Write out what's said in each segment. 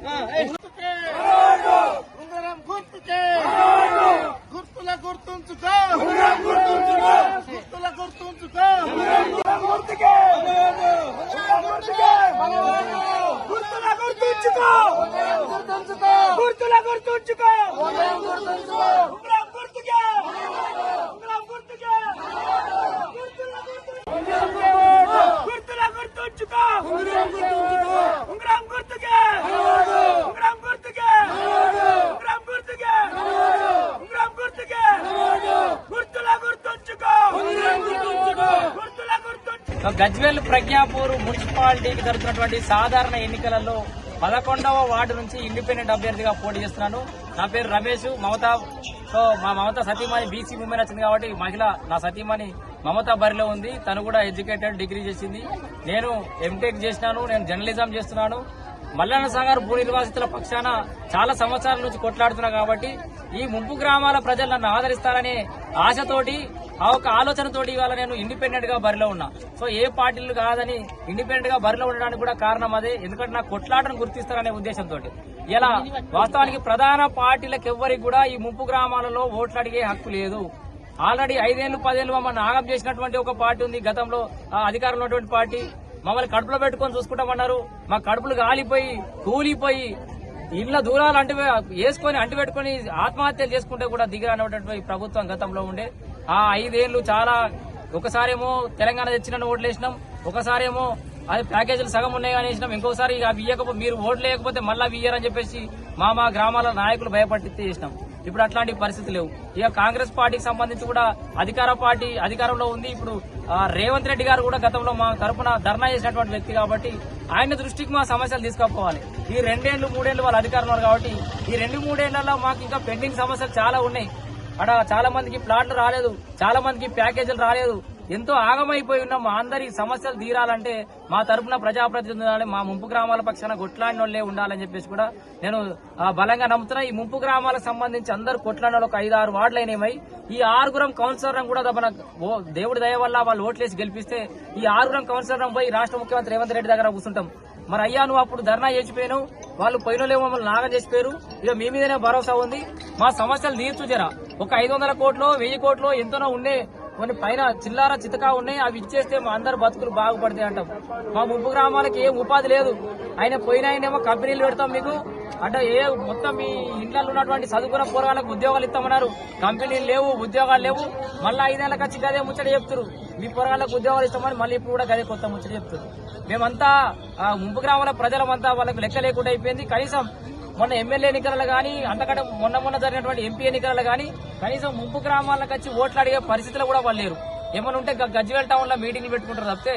గుర్తుకే ఉంగరం గుర్తుకే గుర్తుల గుర్తుంచుకో గుర్తుల గుర్తుంచుకో గుర్తుకే గుర్తుల గుర్తుంచుకో గుర్తుంచుకో గుర్తుల గుర్తుంచుకో ఉంగరం గుర్తుకే ఉంగరం గుర్తుకే గుర్తుల గుర్తుంచుకో ఉంగరం గుర్తుకే! ఉంగరం గుర్తుకే! ఉంగరం గుర్తుకే! ఉంగరం గుర్తుకే! గుర్తుల గుర్తుంచుకో! గుర్తుల గుర్తుంచుకో! గజ్వేల్ ప్రజ్ఞాపూర్ మున్సిపాలిటీకి జరుగుతున్నటువంటి సాధారణ ఎన్నికలలో పదకొండవ వార్డు నుంచి ఇండిపెండెంట్ అభ్యర్థిగా పోటీ చేస్తున్నాను. నా పేరు రమేష్ మమతా సో మా మమత సతీమణి బీసీ ఉమెన్ వచ్చింది కాబట్టి మహిళ నా సతీమణి మమత బరిలో ఉంది. తను కూడా ఎడ్యుకేటెడ్ డిగ్రీ చేసింది. నేను ఎంటెక్ చేసినాను నేను జర్నలిజం చేస్తున్నాను. మల్లన్న సాగర్ భూ నిర్వాసితుల పక్షాన చాలా సంవత్సరాల నుంచి కొట్లాడుతున్నా కాబట్టి ఈ ముంపు గ్రామాల ప్రజలు నన్ను ఆదరిస్తారనే ఆశతోటి ఆ ఒక ఆలోచనతోటి ఇవాళ నేను ఇండిపెండెంట్గా బరిలో ఉన్నా. సో ఏ పార్టీలు కాదని ఇండిపెండెంట్గా బరిలో ఉండడానికి కూడా కారణం అదే. ఎందుకంటే నా కొట్లాటను గుర్తిస్తారనే ఉద్దేశంతో ఇలా వాస్తవానికి ప్రధాన పార్టీలకు ఎవ్వరికి కూడా ఈ ముప్పు గ్రామాలలో ఓట్లు అడిగే హక్కు లేదు. ఆల్రెడీ ఐదేళ్ళు పదేళ్ళు మమ్మల్ని ఆగం చేసినటువంటి ఒక పార్టీ ఉంది. గతంలో ఆ అధికారంలో ఉన్నటువంటి పార్టీ. మమ్మల్ని కడుపులో పెట్టుకొని చూసుకుంటామన్నారు. మా కడుపులు గాలిపోయి కూలిపోయి ఇళ్ళ దూరాలు అంటు వేసుకొని అంటు పెట్టుకుని ఆత్మహత్యలు చేసుకుంటే కూడా దిగిరానటువంటి ప్రభుత్వం గతంలో ఉండే. ఆ ఐదేళ్ళు చాలా ఒకసారేమో తెలంగాణ తెచ్చిన ఓట్లేసినాం ఒకసారేమో అది ప్యాకేజీలు సగం ఉన్నాయి కానీ వేసినాం ఇంకోసారి అవి ఇవ్వకపోతే మీరు ఓట్లు లేకపోతే మళ్ళీ అవి చెప్పేసి మా మా గ్రామాల నాయకులు భయపడితే చేసినాం. ఇప్పుడు అట్లాంటి పరిస్థితి లేవు. ఇక కాంగ్రెస్ పార్టీకి సంబంధించి కూడా అధికార పార్టీ అధికారంలో ఉంది. ఇప్పుడు రేవంత్ రెడ్డి గారు కూడా గతంలో మా తరఫున ధర్నా చేసినటువంటి వ్యక్తి కాబట్టి ఆయన దృష్టికి మా సమస్యలు తీసుకుపోవాలి. ఈ రెండేళ్ళు మూడేళ్ళు వాళ్ళు అధికారంలో ఉన్నారు కాబట్టి ఈ రెండు మూడేళ్ళలో మాకు ఇంకా పెండింగ్ సమస్యలు చాలా ఉన్నాయి. అక్కడ చాలా మందికి ప్లాట్లు రాలేదు. చాలా మందికి ప్యాకేజీలు రాలేదు. ఎంతో ఆగమైపోయి ఉన్న. మా అందరి సమస్యలు తీరాలంటే మా తరపున ప్రజాప్రతినిధులు మా ముంపు గ్రామాల పక్షాన కొట్లాడిన వాళ్ళే ఉండాలని చెప్పేసి కూడా నేను బలంగా నమ్ముతున్నా. ఈ ముంపు గ్రామాలకు సంబంధించి అందరు కొట్లాడిన ఒక ఐదు ఆరు వార్డులు ఈ ఆరుగురం కౌన్సిలర్ కూడా మన ఓ- దేవుడి దయ వల్ల వాళ్ళు ఓట్లేసి గెలిపిస్తే ఈ ఆరుగురం కౌన్సిలర్ పోయి రాష్ట్ర ముఖ్యమంత్రి రేవంత్ రెడ్డి దగ్గర కూర్చుంటాం. మరి అయ్యా నువ్వు అప్పుడు ధర్నా చేసిపోయాను. వాళ్ళు పోయినలేమో మమ్మల్ని నాగం చేసిపోయారు. ఇక మీ మీదనే భరోసా ఉంది. మా సమస్యలు తీర్చు జరా. ఒక ఐదు వందల కోట్లు వెయ్యి కోట్లు ఎంతనో ఉండే కొన్ని పైన చిల్లార చితకా ఉన్నాయి. అవి ఇచ్చేస్తే మా అందరు బతుకులు బాగుపడతాయి అంటాం. మా ముప్పు గ్రామాలకి ఏం ఉపాధి లేదు. ఆయన పోయిన ఆయనేమో కంపెనీలు పెడతాం మీకు. అంటే ఏ మొత్తం మీ ఇంట్లో ఉన్నటువంటి చదువుకున్న పోరాలకు ఉద్యోగాలు ఇస్తామన్నారు. కంపెనీలు లేవు ఉద్యోగాలు లేవు. మళ్ళీ ఐదేళ్ళకి వచ్చి గదే ముచ్చట చెప్తారు మీ పొరగాళ్ళకు ఉద్యోగాలు ఇస్తామని మళ్ళీ ఇప్పుడు కూడా గదే కొత్త ముచ్చట చెప్తారు మేమంతా ముంపు గ్రామాల ప్రజలమంతా వాళ్ళకి లెక్క లేకుండా అయిపోయింది. కనీసం మొన్న ఎమ్మెల్యే ఎన్నికలలో కానీ అంతకంటే మొన్న మొన్న జరిగినటువంటి ఎంపీ ఎన్నికలలో కానీ కనీసం ముంపు గ్రామాలకు వచ్చి ఓట్లు అడిగే పరిస్థితులు కూడా వాళ్ళు లేరు. ఏమైనా ఉంటే గజ్వేల్ టౌన్లో మీటింగ్లు పెట్టుకుంటారు తప్పితే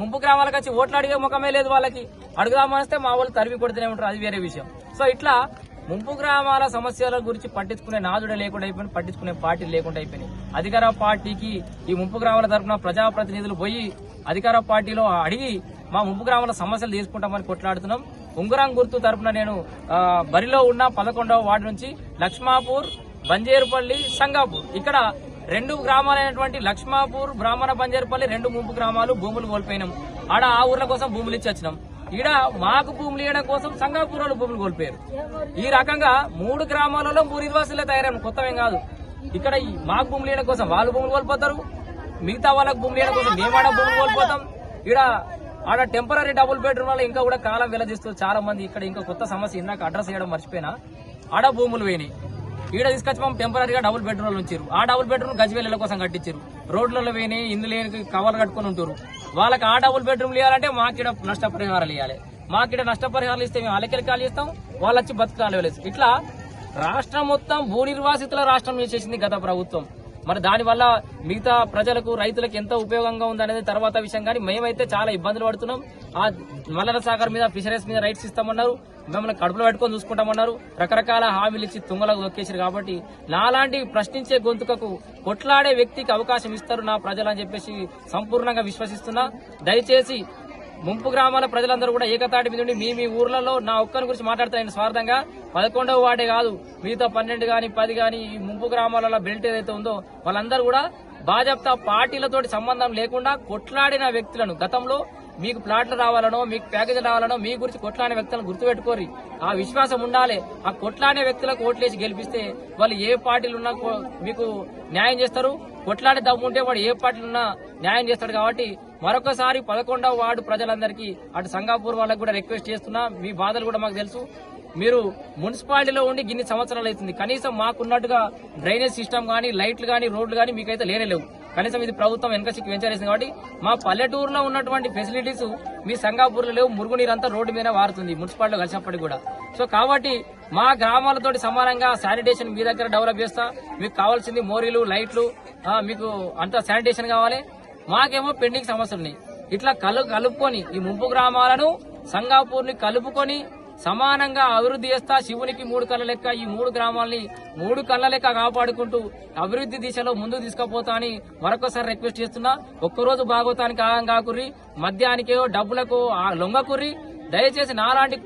ముంపు గ్రామాలకు వచ్చి ఓట్లు అడిగే ముఖమే లేదు వాళ్ళకి. అడుగుదామనిస్తే మా వాళ్ళు తరిమి కొడుతూనే ఉంటారు. అది వేరే విషయం. సో ఇట్లా ముంపు గ్రామాల సమస్యల గురించి పట్టించుకునే నాదుడే లేకుండా అయిపోయింది పట్టించుకునే పార్టీ లేకుండా అయిపోయినాయి. అధికార పార్టీకి ఈ ముంపు గ్రామాల తరఫున ప్రజాప్రతినిధులు పోయి అధికార పార్టీలో అడిగి మా ముంపు గ్రామాల సమస్యలు తీసుకుంటామని కొట్లాడుతున్నాం. ఉంగరం గుర్తు తరపున నేను బరిలో ఉన్న పదకొండవ వార్డు నుంచి లక్ష్మాపూర్ బంజేరుపల్లి సంగాపూర్. ఇక్కడ రెండు గ్రామాలైనటువంటి లక్ష్మాపూర్ బ్రాహ్మణ బంజేరుపల్లి రెండు ముంపు గ్రామాలు భూములు కోల్పోయినాం. ఆడ ఆ ఊర్ల కోసం భూములు ఇచ్చి వచ్చినాం. ఈడ మాకు భూములు ఇవ్వడం కోసం సంగాపూర్ వాళ్ళు భూములు కోల్పోయారు. ఈ రకంగా మూడు గ్రామాలలో భూ నిర్వాసులే తయారైన కొత్తమేం కాదు. ఇక్కడ ఈ మాకు భూములు ఇవ్వడం కోసం వాళ్ళు భూములు కోల్పోతారు మిగతా వాళ్ళకి భూములు ఇవ్వడం కోసం మేము ఆడ భూములు కోల్పోతాం. ఈడ ఆడ టెంపరీ డబుల్ బెడ్రూమ్ వల్ల ఇంకా కూడా కాలం వెలదీస్తూ చాలా మంది ఇక్కడ ఇంకా కొత్త సమస్య ఇందాక అడ్రస్ చేయడం మర్చిపోయినా ఆడ భూములు పోయినాయి ఈడ తీసుకొచ్చి మనం టెంపరీగా డబుల్ బెడ్రూమ్ ఉంచారు. ఆ డబుల్ బెడ్రూమ్ గజ్వేల కోసం కట్టించారు. రోడ్లలో పోయినాయి ఇందులో కవర్లు కట్టుకొని ఉంటారు వాళ్ళకి ఆ డబుల్ బెడ్రూమ్ ఇవ్వాలంటే మాకిడ నష్టపరిహారాలు ఇవ్వాలి మాకిడ నష్టపరిహారాలు ఇస్తే మేము వాళ్ళకి కాలు చేస్తాం? వాళ్ళు వచ్చి బతుకాలు ఇట్లా రాష్ట్రం మొత్తం భూ నిర్వాసితుల రాష్ట్రం చేసేసింది గత ప్రభుత్వం. మరి దానివల్ల మిగతా ప్రజలకు రైతులకు ఎంత ఉపయోగంగా ఉందనేది తర్వాత విషయం. కానీ మేమైతే చాలా ఇబ్బందులు పడుతున్నాం. ఆ మల్లన సాగర్ మీద ఫిషరీస్ మీద రైట్స్ ఇస్తామన్నారు. మిమ్మల్ని కడుపులో పెట్టుకొని చూసుకుంటామన్నారు. రకరకాల హామీలు ఇచ్చి తుంగలకు దొక్కేసారు కాబట్టి నాలాంటి ప్రశ్నించే గొంతుకకు కొట్లాడే వ్యక్తికి అవకాశం ఇస్తారు నా ప్రజలు అని చెప్పేసి సంపూర్ణంగా విశ్వసిస్తున్నా. దయచేసి ముంపు గ్రామాల ప్రజలందరూ కూడా ఏకతాటి మీద ఉండి మీ మీ ఊర్లలో నా ఒక్కరి గురించి మాట్లాడతాను స్వార్థంగా. పదకొండవ వాటే కాదు మిగతా పన్నెండు గాని పది గాని ఈ ముంపు గ్రామాలలో బెల్ట్ ఏదైతే ఉందో వాళ్ళందరూ కూడా భాజపా పార్టీలతోటి సంబంధం లేకుండా కొట్లాడిన వ్యక్తులను గతంలో మీకు ప్లాట్లు రావాలనో మీకు ప్యాకేజీలు రావాలనో మీ గురించి కొట్లాడే వ్యక్తులను గుర్తుపెట్టుకోరు ఆ విశ్వాసం ఉండాలి. ఆ కొట్లాడే వ్యక్తులకు ఓట్లేసి గెలిపిస్తే వాళ్ళు ఏ పార్టీలు ఉన్నా కో- మీకు న్యాయం చేస్తారు. కొట్లాడే దమ్ముంటే వాడు ఏ పార్టీలు ఉన్నా న్యాయం చేస్తాడు కాబట్టి మరొకసారి పదకొండవ వార్డు ప్రజలందరికీ అటు సంగాపూర్ వాళ్ళకు కూడా రిక్వెస్ట్ చేస్తున్నా. మీ బాధలు కూడా మాకు తెలుసు. మీరు మున్సిపాలిటీలో ఉండి గిన్ని సంవత్సరాలు అవుతుంది. కనీసం మాకున్నట్టుగా డ్రైనేజ్ సిస్టమ్ కానీ లైట్లు కానీ రోడ్లు కానీ మీకైతే లేనేలేవు కనీసం ఇది ప్రభుత్వం వెనకసిక్కి వెంచరేసింది కాబట్టి మా పల్లెటూరులో ఉన్నటువంటి ఫెసిలిటీస్ మీ సంగాపూర్లో లేవు. మురుగునీరు అంతా రోడ్డు మీద వారుతుంది. మున్సిపాలిటీలో కలిసినప్పటికి కూడా. సో కాబట్టి మా గ్రామాలతోటి సమానంగా శానిటేషన్ మీ దగ్గర డెవలప్ చేస్తా. మీకు కావాల్సింది మోరీలు లైట్లు మీకు అంతా శానిటేషన్ కావాలి. మాకేమో పెండింగ్ సమస్యలు ఉన్నాయి ఇట్లా కలు కలుపుకొని ఈ ముంపు గ్రామాలను సంగాపూర్ని కలుపుకొని సమానంగా అభివృద్ధి చేస్తా శివునికి మూడు కళ్ళ లెక్క ఈ మూడు గ్రామాల్ని మూడు కళ్ళ లెక్క కాపాడుకుంటూ అభివృద్ధి దిశలో ముందు తీసుకుపోతా అని మరొకసారి రిక్వెస్ట్ చేస్తున్నా. ఒక్కరోజు భాగవతానికి ఆగం కాకుర్రి మద్యానికో డబ్బులకు ఆ లొంగకుర్రి దయచేసి నాలాంటి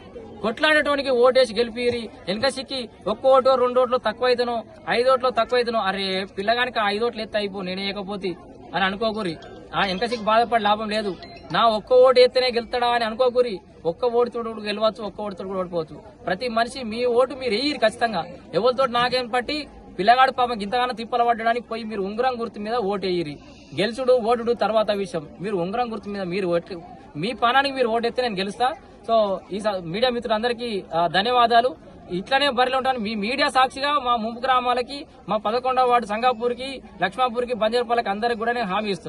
కొట్లాడేటోనికి ఓటేసి గెలిపిరి. వెనక సిక్కి ఒక్క ఓటో రెండు ఓట్లు తక్కువ అవుతాను ఐదు ఓట్లు తక్కువ అవుతాను అరే పిల్లగానికి ఐదు ఓట్లు ఎత్త అయిపో నేను వేయకపోతే అని అనుకోకూరి ఆ వెనక సిక్కి బాధపడి లాభం లేదు. నా ఒక్క ఓటు ఎత్తేనే గెలుతాడా అని అనుకోకూరి ఒక్క ఓటుతో గెలవచ్చు ఒక్క ఓటుతో కూడా ఓడిపోవచ్చు. ప్రతి మనిషి మీ ఓటు మీరు వేయరు ఖచ్చితంగా. ఎవరితో నాకేం పట్టి? పిల్లగాడు పాపం ఇంతగానో తిప్పల పడ్డడానికి పోయి మీరు ఉంగరం గుర్తు మీద ఓటు వేయరి. గెలుచుడు ఓటుడు తర్వాత విషయం. మీరు ఉంగరం గుర్తు మీద మీరు ఓటు మీ పనానికి మీరు ఓటెత్తే నేను గెలుస్తా. సో ఈ స- మీడియా మిత్రులందరికీ ధన్యవాదాలు. ఇట్లానే బరిలో ఉంటాను. మీ మీడియా సాక్షిగా మా ముంపు గ్రామాలకి మా పదకొండవ వార్డు సంగాపూర్కి లక్ష్మాపూర్కి బంజారపాలకి అందరికి కూడా నేను హామీ ఇస్తున్నాను